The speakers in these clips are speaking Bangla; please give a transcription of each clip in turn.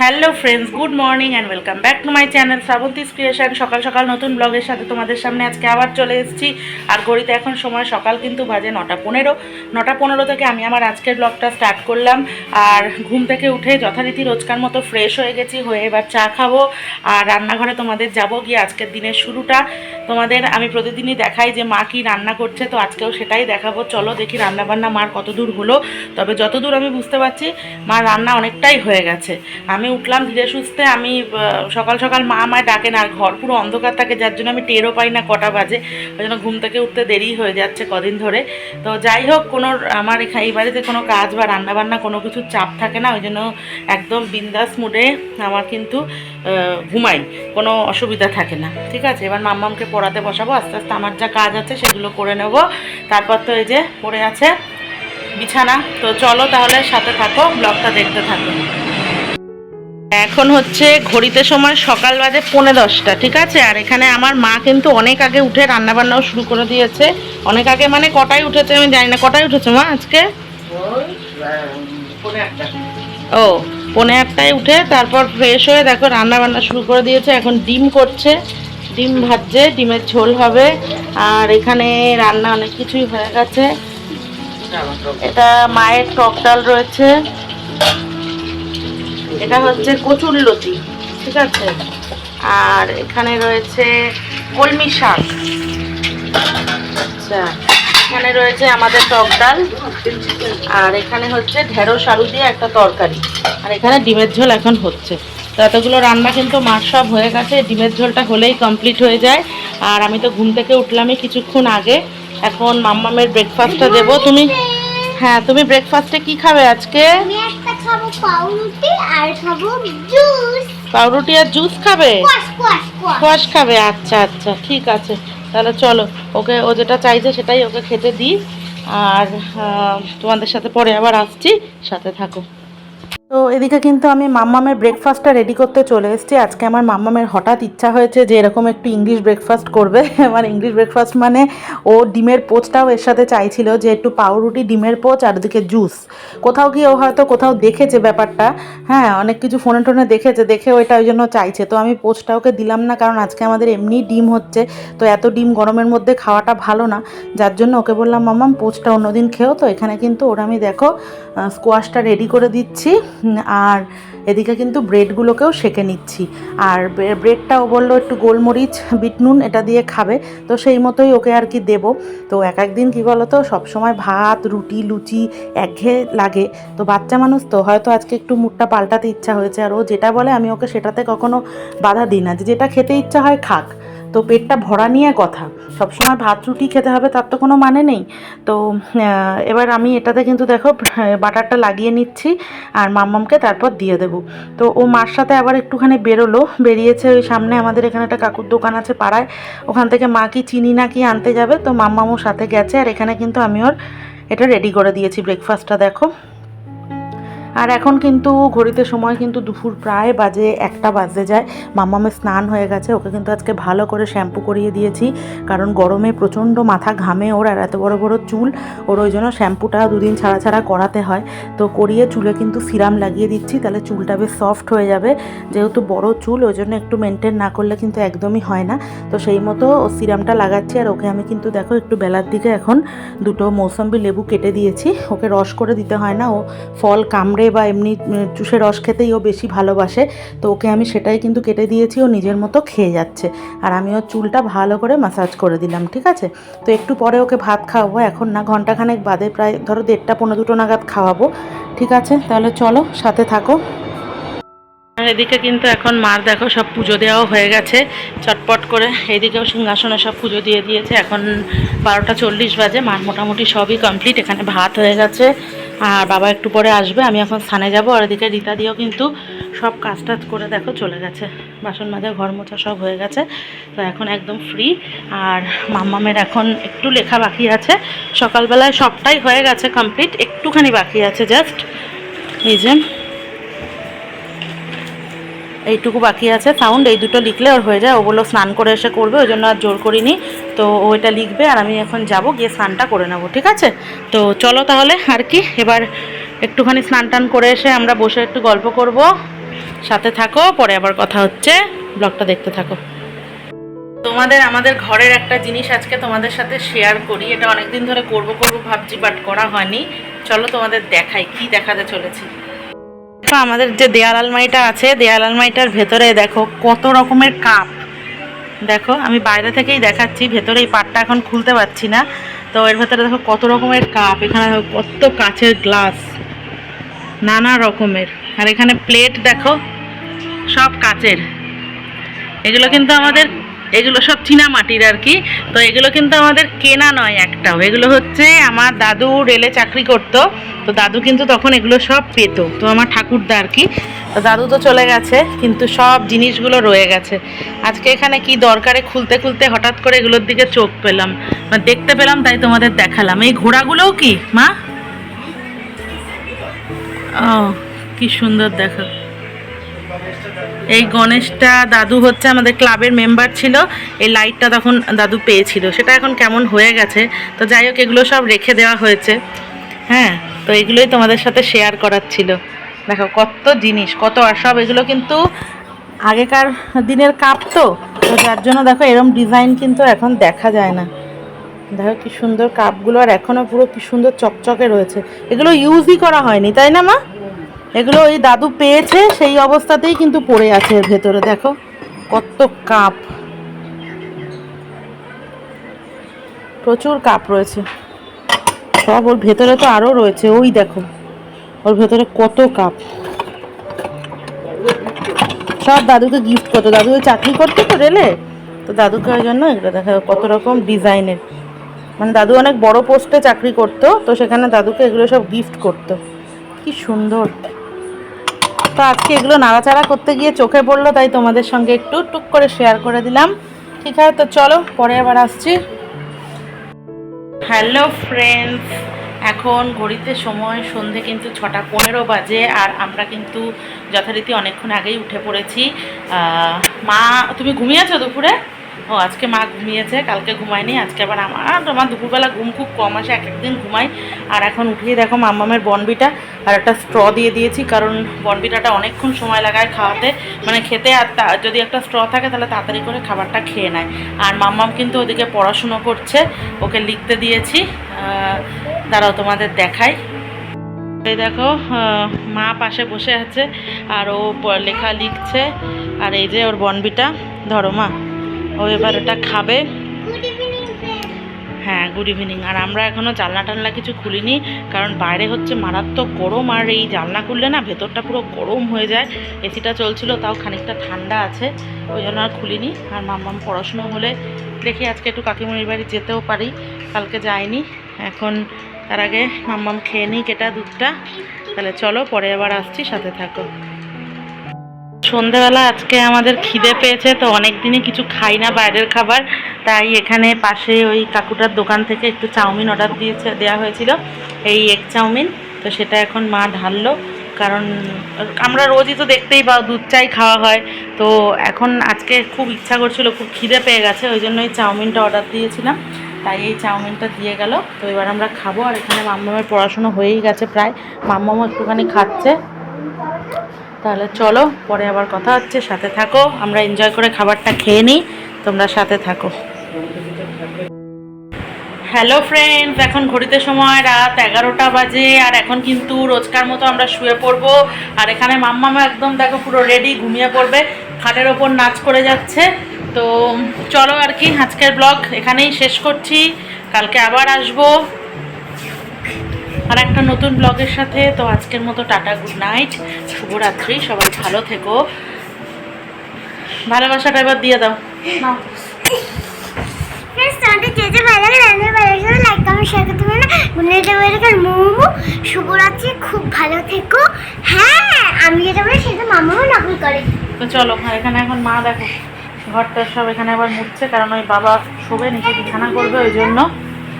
Hello friends good morning and welcome back to my channel Srabanti's creation সকাল সকাল নতুন ব্লগের সাথে তোমাদের সামনে আজকে আবার চলে এসেছি। আর ঘড়িতে এখন সময় সকাল কিন্তু বাজে নটা পনেরো। নটা পনেরো থেকে আমি আমার আজকের ব্লগটা স্টার্ট করলাম। আর ঘুম থেকে উঠে যথারীতি রোজকার মতো ফ্রেশ হয়ে গেছি, হয়ে এবার চা খাব। আর রান্নাঘরে তোমাদের যাব গিয়ে আজকের দিনের শুরুটা। তোমাদের আমি প্রতিদিনই দেখাই যে মা কি রান্না করছে, তো আজকেও সেটাই দেখাবো। চলো দেখি রান্না বান্না মার কত দূর হলো। তবে যতদূর আমি বুঝতে পারছি, মা রান্না অনেকটাই হয়ে গেছে। আমি উঠলাম ধীরে সুস্থে, আমি সকাল সকাল মা আমায় ডাকে না আর ঘর পুরো অন্ধকার থাকে, যার জন্য আমি টেরও পাই না কটা বাজে। ওই জন্য ঘুম থেকে উঠতে দেরি হয়ে যাচ্ছে কদিন ধরে। তো যাই হোক, কোনো, আমার এখা- এই বাড়িতে কোনো কাজ বা রান্না বান্না কোনো কিছু চাপ থাকে না, ওই জন্য একদম বিন্দাস মুডে আমার কিন্তু ঘুমাই, কোনো অসুবিধা থাকে না। ঠিক আছে, এবার মাম্মামকে পড়াতে বসাবো, আস্তে আস্তে আমার যা কাজ আছে সেগুলো করে নেব। তারপর তো এই যে পড়ে আছে বিছানা। তো চলো তাহলে সাথে থাকো, ব্লগটা দেখতে থাকো। এখন হচ্ছে ঘড়িতে সময় সকাল বাজে পৌনে দশটা, ঠিক আছে? আর এখানে আমার মা কিন্তু অনেক আগে উঠে রান্না বান্নাও শুরু করে দিয়েছে। অনেক আগে মানে কটায় উঠেছে আমি জানি না, কটায় উঠেছে মা আজকে? ও, পৌনে আটটায় উঠে তারপর ফ্রেশ হয়ে দেখো রান্না বান্না শুরু করে দিয়েছে, এখন ডিম করছে। ডিম ভাজছে, ডিমের ঝোল হবে। আর এখানে রান্না অনেক কিছুই হয়ে গেছে। এটা মায়ের টক ডাল রয়েছে। এটা হচ্ছে কচুর লতি, ঠিক আছে? আর এখানে রয়েছে কলমি শাক। আচ্ছা এখানে রয়েছে আমাদের টক ডাল। আর এখানে হচ্ছে ঢেঁড়স আলু দিয়ে একটা তরকারি। আর এখানে ডিমের ঝোল এখন হচ্ছে। তো এতগুলো রান্না কিন্তু মার সব হয়ে গেছে ডিমের ঝোলটা হলেই কমপ্লিট হয়ে যায়। আর আমি তো ঘুম থেকে উঠলামই কিছুক্ষণ আগে। এখন মাম্মামের ব্রেকফাস্টটা দেবো। তুমি? হ্যাঁ তুমি ব্রেকফাস্টে কি খাবে আজকে? পাউরুটি আর জুস খাবে? কোয়াশ কোয়াশ কোয়াশ কোয়াশ খাবে? আচ্ছা আচ্ছা ঠিক আছে। তাহলে চলো ওকে ও যেটা চাইছে সেটাই ওকে খেতে দিই। আর তোমাদের সাথে পরে আবার আসছি। সাথে থাকো। তো এদিকে কিন্তু আমি মাম্মামের ব্রেকফাস্টটা রেডি করতে চলে এসেছি। আজকে আমার মাম্মামের হঠাৎ ইচ্ছা হয়েছে যে এরকম একটু ইংলিশ ব্রেকফাস্ট করবে। আমার ইংলিশ ব্রেকফাস্ট মানে ও ডিমের পোচটাও এর সাথে চাইছিল যে একটু পাউরুটি, ডিমের পোচ আর ওদিকে জুস কোথাও গিয়ে ও হয়তো কোথাও দেখেছে ব্যাপারটা। হ্যাঁ অনেক কিছু ফোনে টোনে দেখেছে, দেখে ওইটা ওই জন্য চাইছে। তো আমি পোচটা ওকে দিলাম না, কারণ আজকে আমাদের এমনি ডিম হচ্ছে। তো এত ডিম গরমের মধ্যে খাওয়াটা ভালো না। যার জন্য ওকে বললাম, মাম্মাম, পোচটা অন্যদিন খেও। তো এখানে কিন্তু ওরা আমি দেখো স্কোয়াশটা রেডি করে দিচ্ছি। আর এদিকে কিন্তু ব্রেডগুলোকেও সেকে নিচ্ছি। আর ব্রেডটাও বলল একটু গোলমরিচ, বিট নুন এটা দিয়ে খাবে। তো সেই মতোই ওকে আর কি দেবো। তো এক একদিন কী বলো তো সবসময় ভাত, রুটি, লুচি একঘেয়ে লাগে। তো বাচ্চা মানুষ তো, হয়তো আজকে একটু মুডটা পাল্টাতে ইচ্ছা হয়েছে। আর ও যেটা বলে আমি ওকে সেটাতে কখনো বাধা দিই না। যেটা খেতে ইচ্ছা হয় খাক। তো পেটটা ভরা নিয়ে কথা। সবসময় ভাত, রুটি খেতে হবে, তার তো কোনো মানে নেই। তো এবার আমি এটাতে কিন্তু দেখো বাটারটা লাগিয়ে নিচ্ছি আর মাম্মামকে তারপর দিয়ে দেবো। তো ও মার সাথে আবার একটুখানি বেরোলো, বেরিয়েছে ওই সামনে আমাদের এখানে একটা কাকুর দোকান আছে পাড়ায়। ওখান থেকে মা কি চিনি না কি আনতে যাবে, তো মাম্মামও সাথে গেছে আর এখানে কিন্তু আমি ওর এটা রেডি করে দিয়েছি। ব্রেকফাস্টটা দেখো। আর এখন কিন্তু ঘড়িতে সময় কিন্তু দুপুর প্রায় বাজে একটা বাজে যায়। মাম্মামের স্নান হয়ে গেছে, ওকে কিন্তু আজকে ভালো করে শ্যাম্পু করিয়ে দিয়েছি। কারণ গরমে প্রচণ্ড মাথা ঘামে ওর আর এত বড় বড় চুল, ওর ওই জন্য শ্যাম্পুটা দুদিন ছাড়া ছাড়া করাতে হয়। তো করিয়ে চুলে কিন্তু সিরাম লাগিয়ে দিচ্ছি, তাহলে চুলটা বেশ সফট হয়ে যাবে। যেহেতু বড় চুল, ওই জন্য একটু মেনটেন না করলে কিন্তু একদমই হয় না। তো সেই মতো ও সিরামটা লাগাচ্ছি, আর ওকে আমি কিন্তু দেখো একটু বেলার দিকে এখন দুটো মৌসম্বি লেবু কেটে দিয়েছি। ওকে রস করে দিতে হয় না, ও ফল কামড়ে বা এমনি চুষে রস খেতেই ও বেশি ভালোবাসে। তো ওকে আমি সেটাই কিন্তু কেটে দিয়েছি, ও নিজের মতো খেয়ে যাচ্ছে। আর আমি ওর চুলটা ভালো করে ম্যাসাজ করে দিলাম, ঠিক আছে? তো একটু পরে ওকে ভাত খাওয়াবো। এখন না, ঘন্টাখানেক বাদে প্রায় ধরো দেড়টা পনেরো দুটো নাগাদ খাওয়াবো, ঠিক আছে? তাহলে চলো, সাথে থাকো। আর এদিকে কিন্তু এখন মার দেখো সব পুজো দেওয়াও হয়ে গেছে, চটপট করে। এদিকেও সিংহাসনে সব পুজো দিয়ে দিয়েছে। এখন বারোটা চল্লিশ বাজে, মার মোটামুটি সবই কমপ্লিট এখানে ভাত হয়ে গেছে। আর বাবা একটু পরে আসবে, আমি এখন স্থানে যাব। আর এদিকে রীতা দিয়েও কিন্তু সব কাজ টাজ করে দেখো চলে গেছে। বাসন মাজা, ঘর মোছা সব হয়ে গেছে। তো এখন একদম ফ্রি আর মাম্মামের এখন একটু লেখা বাকি আছে। সকালবেলায় সবটাই হয়ে গেছে কমপ্লিট একটুখানি বাকি আছে জাস্ট এই যে এইটুকু বাকি আছে। সাউন্ড এই দুটো লিখলে ওর হয়ে যায়। ও বলল স্নান করে এসে করবে, ওই জন্য আর জোর করিনি। তো ও এটা লিখবে আর আমি এখন যাব, গিয়ে স্নানটা করে নেব, ঠিক আছে? তো চলো তাহলে আর কি, এবার একটুখানি স্নান টান করে এসে আমরা বসে একটু গল্প করব। সাথে থাকো, পরে আবার কথা হচ্ছে। ব্লগটা দেখতে থাকো। তোমাদের, আমাদের ঘরের একটা জিনিস আজকে তোমাদের সাথে শেয়ার করি। এটা অনেকদিন ধরে করব করব ভাবছি বাট করা হয়নি। চলো তোমাদের দেখাই, কি দেখাতে চলেছি। তো আমাদের যে দেয়াল আলমারিটা আছে, দেয়াল আলমারিটার ভেতরে দেখো কত রকমের কাপ। দেখো, আমি বাইরে থেকেই দেখাচ্ছি, ভেতরে এই পাটটা এখন খুলতে পারছি না। তো এর ভেতরে দেখো কত রকমের কাপ, এখানে দেখো কত কাচের গ্লাস, নানা রকমের। আর এখানে প্লেট দেখো, সব কাচের। এগুলো কিন্তু আমাদের এগুলো সব চীনা মাটির আর কি। তো এগুলো কিন্তু আমাদের কেনা নয় একটাও। এগুলো হচ্ছে আমার দাদু রেলে চাকরি করতো। তো দাদু কিন্তু তখন এগুলো সব পেতো। তো আমার ঠাকুরদা আর কি। তো দাদু তো চলে গেছে, কিন্তু সব জিনিসগুলো রয়ে গেছে। আজকে এখানে কি দরকারে খুলতে খুলতে হঠাৎ করে এগুলোর দিকে চোখ পেলাম। মানে দেখতে পেলাম, তাই তোমাদের দেখালাম। এই ঘোড়াগুলোও কি, মা? ও, কি সুন্দর দেখো। এই গণেশটা দাদু হচ্ছে আমাদের ক্লাবের মেম্বার ছিল। এই লাইটটা তখন দাদু পেয়েছিল। সেটা এখন কেমন হয়ে গেছে? তো যাই হোক, এগুলো সব রেখে দেওয়া হয়েছে। হ্যাঁ তো এগুলোই তোমাদের সাথে শেয়ার করার ছিল। দেখো, কত জিনিস, কত আর সব এগুলো কিন্তু আগেকার দিনের কাপ তো। তো যার জন্য দেখো, এরম ডিজাইন কিন্তু এখন দেখা যায় না। দেখো কি সুন্দর কাপগুলো, আর এখনও পুরো কি সুন্দর চকচকে রয়েছে। এগুলো ইউজই করা হয়নি, তাই না মা? এগুলো ওই দাদু পেয়েছে, সেই অবস্থাতেই কিন্তু পড়ে আছে ভেতরে, দেখো। কত কাপ। প্রচুর কাপ রয়েছে। সব ওর ভেতরে তো আরও রয়েছে, ওই দেখো। ওর ভেতরে কত কাপ। সব দাদুকে গিফট করতো। দাদু ওই চাকরি করতো তো রেলে। তো দাদুকে ওই জন্য এগুলো দেখা কত রকম ডিজাইনের। মানে দাদু অনেক বড় পোস্টে চাকরি করতো, তো সেখানে দাদুকে এগুলো সব গিফট করতো। কি সুন্দর। তো আজকে এগুলো নাড়াচাড়া করতে গিয়ে চোখে পড়ল, তাই তোমাদের সঙ্গে একটু টুক করে শেয়ার করে দিলাম। ঠিক আছে, তো চলো, পরে আবার আসছি। হ্যালো ফ্রেন্ডস এখন ঘড়িতে সময়, সন্ধে কিন্তু ছটা পনেরো বাজে, আর আমরা কিন্তু যথারীতি অনেকক্ষণ আগেই উঠে পড়েছি। মা, তুমি ঘুমিয়েছো দুপুরে? ও, আজকে মা ঘুমিয়েছে, কালকে ঘুমায়নি, আজকে আবার আমার আমার দুপুরবেলা ঘুম খুব কম আসে, এক একদিন ঘুমাই। আর এখন উঠিয়ে দেখো মাম্মামের বনবিটা, আর একটা স্ট্র দিয়ে দিয়েছি, কারণ বনবিটাটা অনেকক্ষণ সময় লাগায় খাওয়াতে। মানে খেতে আর যদি একটা স্ট্র থাকে তাহলে তাড়াতাড়ি করে খাবারটা খেয়ে নেয়। আর মাম্মাম কিন্তু ওদিকে পড়াশুনো করছে, ওকে লিখতে দিয়েছি। দাঁড়াও তোমাদের দেখাই। এই দেখো মা পাশে বসে আছে, আর ও লেখা লিখছে, আর এই যে ওর বনবিটা। ধরো মা। ও এবার ওটা খাবে। হ্যাঁ গুড ইভিনিং আর আমরা এখনও জানলা টানলা কিছু খুলিনি কারণ বাইরে হচ্ছে মারাত্মক গরম আর এই জানলা খুললে না ভেতরটা পুরো গরম হয়ে যায়। এসিটা চলছিল তাও খানিকটা ঠান্ডা আছে ওই জন্য আর খুলিনি। আর মাম্মাম পড়াশুনো হলে দেখি আজকে একটু কাকিমণির বাড়ি যেতেও পারি। কালকে যাইনি এখন তার আগে মাম্মাম খেয়ে নিই কেটা দুধটা। তাহলে চলো পরে আবার আসছি সাথে থাকো। সন্ধেবেলা আজকে আমাদের খিদে পেয়েছে, তো অনেক দিনই কিছু খাই না বাইরের খাবার। তাই এখানে পাশে ওই কাকুটার দোকান থেকে একটু চাউমিন অর্ডার দিয়েছে দেওয়া হয়েছিল, এই এগ চাউমিন। তো সেটা এখন মা ঢাললো, কারণ আমরা রোজই তো দেখতেই পাও দুধ চাই খাওয়া হয়। তো এখন আজকে খুব ইচ্ছা করছিল, খুব খিদে পেয়ে গেছে, ওই জন্য এই চাউমিনটা অর্ডার দিয়েছিলাম। তাই এই চাউমিনটা দিয়ে গেল, তো এবার আমরা খাব। আর এখানে মাম্মামের পড়াশুনো হয়েই গেছে প্রায়, মাম্মামও একটুখানি খাচ্ছে। তাহলে চলো, পরে আবার কথা হচ্ছে, সাথে থাকো, আমরা এনজয় করে খাবারটা খেয়ে নিই, তোমরা সাথে থাকো। হ্যালো ফ্রেন্ডস এখন ঘড়িতে সময় রাত এগারোটা বাজে, আর এখন কিন্তু রোজকার মতো আমরা শুয়ে পড়ব, আর এখানে মাম্মামা একদম দেখো পুরো রেডি ঘুমিয়ে পড়বে, খাটের ওপর নাচ করে যাচ্ছে। তো চলো আর কি, আজকের ব্লগ এখানেই শেষ করছি, কালকে আবার আসব। আর একটা নতুন ব্লগের সাথে। তো আজকের মতো টাটা গুড নাইট শুভরাত্রি সবাই ভালো থেকো। ভালোবাসাটা এবার দিয়ে দাও। শুভরাত্রি খুব ভালো থেকো। হ্যাঁ আমি যেটা বলি সেটা মামাও নকল করে। তো চলো এখানে এখন মা দেখো ঘরটা সব এখানে আবার মুছছে কারণ ওই বাবা শোবে নিচে বিছানা করবে ওই জন্য।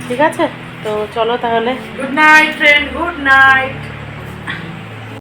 ঠিক আছে? তো চলো তাহলে। Good night friend good night